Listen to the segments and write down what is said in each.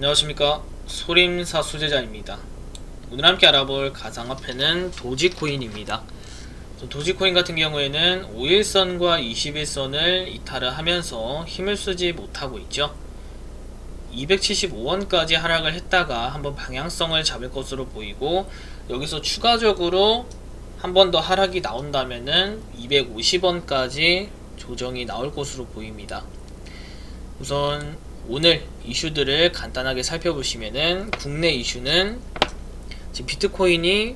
안녕하십니까. 소림사 수제자입니다. 오늘 함께 알아볼 가상화폐는 도지코인입니다. 도지코인 같은 경우에는 5일선과 21선을 이탈을 하면서 힘을 쓰지 못하고 있죠. 275원까지 하락을 했다가 한번 방향성을 잡을 것으로 보이고 여기서 추가적으로 한 번 더 하락이 나온다면은 250원까지 조정이 나올 것으로 보입니다. 우선 오늘 이슈들을 간단하게 살펴보시면은 국내 이슈는 지금 비트코인이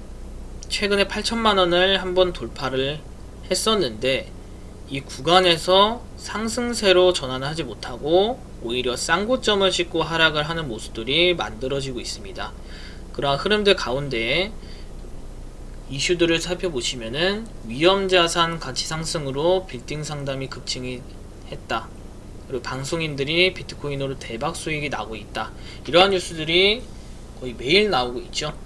최근에 8천만 원을 한번 돌파를 했었는데 이 구간에서 상승세로 전환을 하지 못하고 오히려 쌍고점을 찍고 하락을 하는 모습들이 만들어지고 있습니다. 그러한 흐름들 가운데 이슈들을 살펴보시면은 위험자산 가치 상승으로 빌딩 상담이 급증이 했다. 그리고 방송인들이 비트코인으로 대박 수익이 나고 있다. 이러한 뉴스들이 거의 매일 나오고 있죠.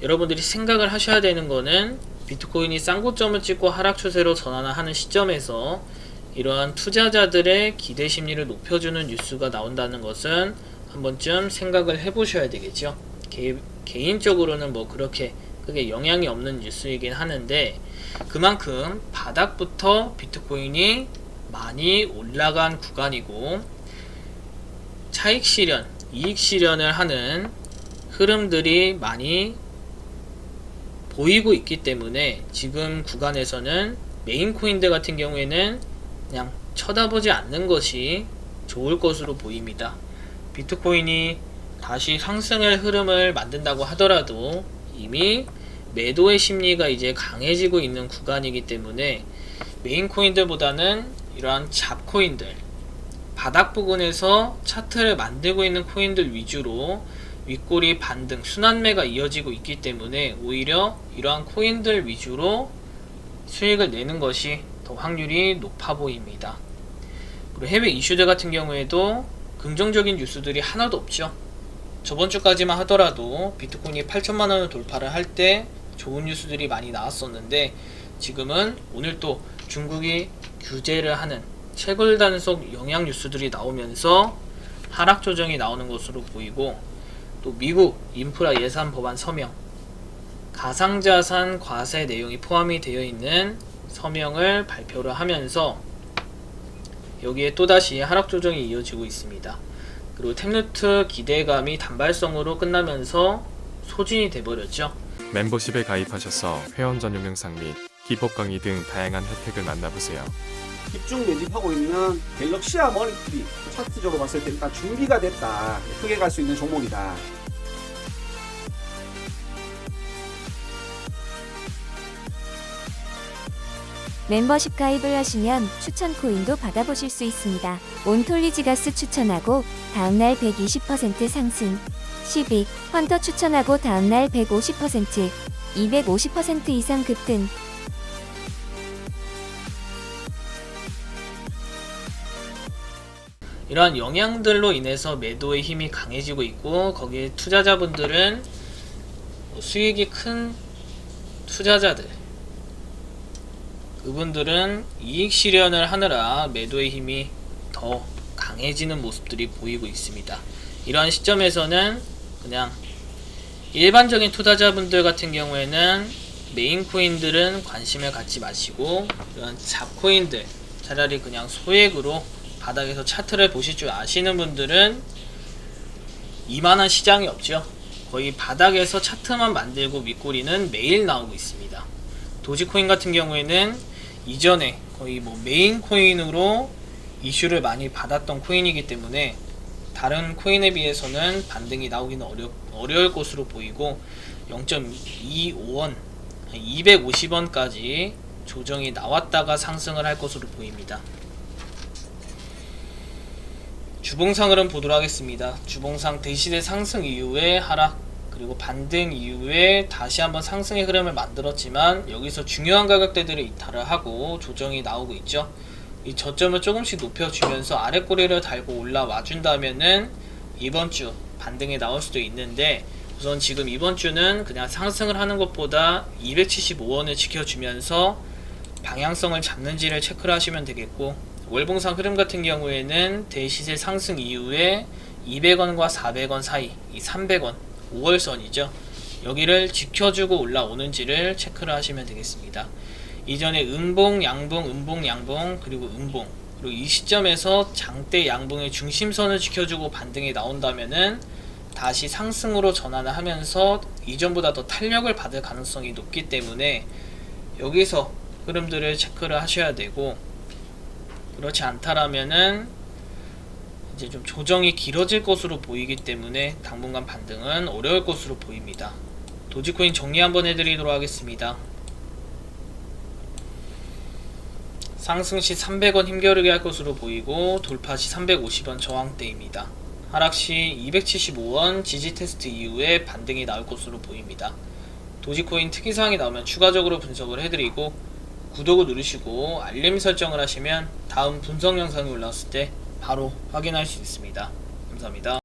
여러분들이 생각을 하셔야 되는 거는 비트코인이 쌍고점을 찍고 하락 추세로 전환을 하는 시점에서 이러한 투자자들의 기대 심리를 높여주는 뉴스가 나온다는 것은 한 번쯤 생각을 해보셔야 되겠죠. 개, 개인적으로는 뭐 그렇게 크게 영향이 없는 뉴스이긴 하는데 그만큼 바닥부터 비트코인이 많이 올라간 구간이고 차익 실현, 이익 실현을 하는 흐름들이 많이 보이고 있기 때문에 지금 구간에서는 메인 코인들 같은 경우에는 그냥 쳐다보지 않는 것이 좋을 것으로 보입니다. 비트코인이 다시 상승의 흐름을 만든다고 하더라도 이미 매도의 심리가 이제 강해지고 있는 구간이기 때문에 메인 코인들보다는 이러한 잡코인들 바닥 부근에서 차트를 만들고 있는 코인들 위주로 윗꼬리 반등 순환매가 이어지고 있기 때문에 오히려 이러한 코인들 위주로 수익을 내는 것이 더 확률이 높아 보입니다. 그리고 해외 이슈들 같은 경우에도 긍정적인 뉴스들이 하나도 없죠. 저번 주까지만 하더라도 비트코인이 8천만 원을 돌파를 할 때 좋은 뉴스들이 많이 나왔었는데 지금은 오늘 또 중국이 규제를 하는 채굴 단속 영향 뉴스들이 나오면서 하락 조정이 나오는 것으로 보이고 또 미국 인프라 예산 법안 서명 가상자산 과세 내용이 포함이 되어 있는 서명을 발표를 하면서 여기에 또다시 하락 조정이 이어지고 있습니다. 그리고 템루트 기대감이 단발성으로 끝나면서 소진이 돼버렸죠. 멤버십에 가입하셔서 회원 전용 영상 및 기법 강의 등 다양한 혜택을 만나보세요. 집중 매집하고 있는 갤럭시아 머니트리 차트적으로 봤을 때 일단 준비가 됐다 크게 갈 수 있는 종목이다 멤버십 가입을 하시면 추천 코인도 받아보실 수 있습니다. 온톨리지가스 추천하고 다음날 120% 상승. 12. 헌터 추천하고 다음날 150%, 250% 이상 급등. 이러한 영향들로 인해서 매도의 힘이 강해지고 있고 거기에 투자자분들은 뭐 수익이 큰 투자자들 그분들은 이익 실현을 하느라 매도의 힘이 더 강해지는 모습들이 보이고 있습니다. 이러한 시점에서는 그냥 일반적인 투자자분들 같은 경우에는 메인 코인들은 관심을 갖지 마시고 이런 잡코인들 차라리 그냥 소액으로 바닥에서 차트를 보실 줄 아시는 분들은 이만한 시장이 없죠. 거의 바닥에서 차트만 만들고 윗꼬리는 매일 나오고 있습니다. 도지코인 같은 경우에는 이전에 거의 뭐 메인 코인으로 이슈를 많이 받았던 코인이기 때문에 다른 코인에 비해서는 반등이 나오기는 어려, 어려울 것으로 보이고 0.25원, 250원까지 조정이 나왔다가 상승을 할 것으로 보입니다. 주봉상 흐름 보도록 하겠습니다. 주봉상 대시대 상승 이후에 하락 그리고 반등 이후에 다시 한번 상승의 흐름을 만들었지만 여기서 중요한 가격대들을 이탈을 하고 조정이 나오고 있죠. 이 저점을 조금씩 높여주면서 아래 꼬리를 달고 올라와 준다면은 이번 주 반등이 나올 수도 있는데 우선 지금 이번 주는 그냥 상승을 하는 것보다 275원을 지켜주면서 방향성을 잡는지를 체크를 하시면 되겠고 월봉상 흐름 같은 경우에는 대시세 상승 이후에 200원과 400원 사이 이 300원 5월선이죠. 여기를 지켜주고 올라오는지를 체크를 하시면 되겠습니다. 이전에 음봉, 양봉, 음봉, 양봉 그리고 음봉 그리고 이 시점에서 장대 양봉의 중심선을 지켜주고 반등이 나온다면은 다시 상승으로 전환을 하면서 이전보다 더 탄력을 받을 가능성이 높기 때문에 여기서 흐름들을 체크를 하셔야 되고 그렇지 않다라면은 이제 좀 조정이 길어질 것으로 보이기 때문에 당분간 반등은 어려울 것으로 보입니다. 도지코인 정리 한번 해드리도록 하겠습니다. 상승 시 300원 힘겨루게 할 것으로 보이고 돌파 시 350원 저항대입니다. 하락 시 275원 지지 테스트 이후에 반등이 나올 것으로 보입니다. 도지코인 특이사항이 나오면 추가적으로 분석을 해드리고 구독을 누르시고 알림 설정을 하시면 다음 분석 영상이 올라왔을 때 바로 확인할 수 있습니다. 감사합니다.